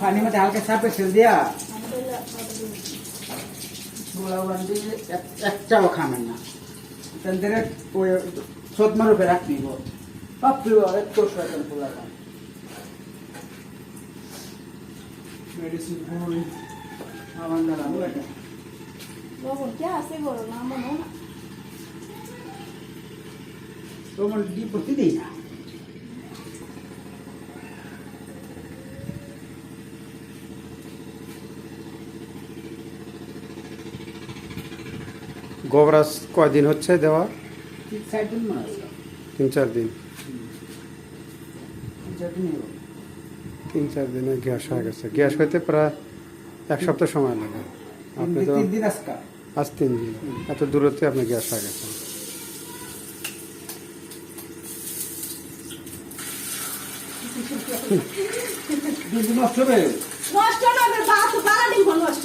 पानी में डाल के सब छिल दिया अच्छा वो खा महीना सोत मरो पे रख दी वो अब एक तो मेडिसिन पूरी आवाज़ ना लगा बेटा वो क्या ऐसे बोलो ना मनो तो मन डी पुती दी ना দিই কয়দিন হচ্ছে দেওয়া? তিন চার দিন তিন চার দিন। হলো। তিন চার দিনে গ্যাস হয়ে গেছে। গ্যাস হইতে প্রায় এক সপ্তাহ সময় লাগে। আপনি তো তিন দিন আজ তিন দিন। এত দূরত্বে আপনি গ্যাস হয়ে গেছে। নষ্ট হবে? নষ্ট নষ্ট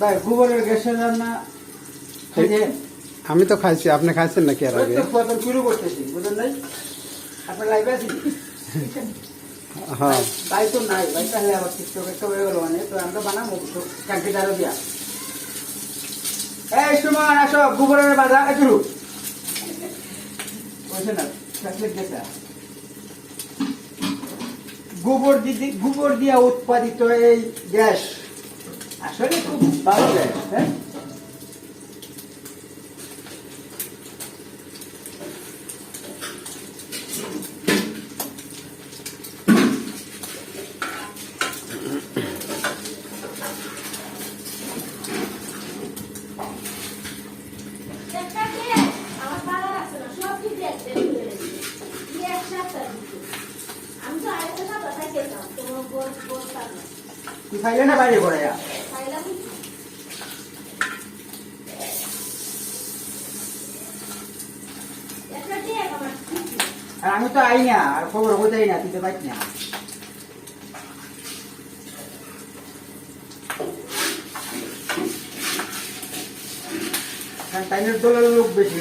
ভাই গোবরের গ্যাসের রান্না আমি তো খাইছি আপনি খাইছেন নাকি এর আগে? শুরু করতেছি বুঝলেন নাই? আপনার লাইভে আছি? হ্যাঁ। ভাই তো নাই ভাই তাহলে আবার টিকটক একটা হয়ে গেল মানে তো আমরা বানাবো কম্পিউটারও দিয়া। এই সুমন আসো গোবরের বাজা একটু বলছে না চকলেট গেছে গোবর দিদি গোবর দিয়া উৎপাদিত এই গ্যাস। আসলে খুব ভালো হ্যাঁ? আমার বাবা আছে না সব কিছু একটা দিয়ে দিয়ে একসাথে দিচ্ছে আমি তো আরেকটা সাথে খাইছিলাম তোমার গোল গোল সাথে তুই খাইলে না বাইরে করে খাইলাম একটা দিয়ে আমার খুশি আর আমি তো আই না আর খবর হতেই না, তুই তো পাইস না টাইমের দলের লোক বেশি।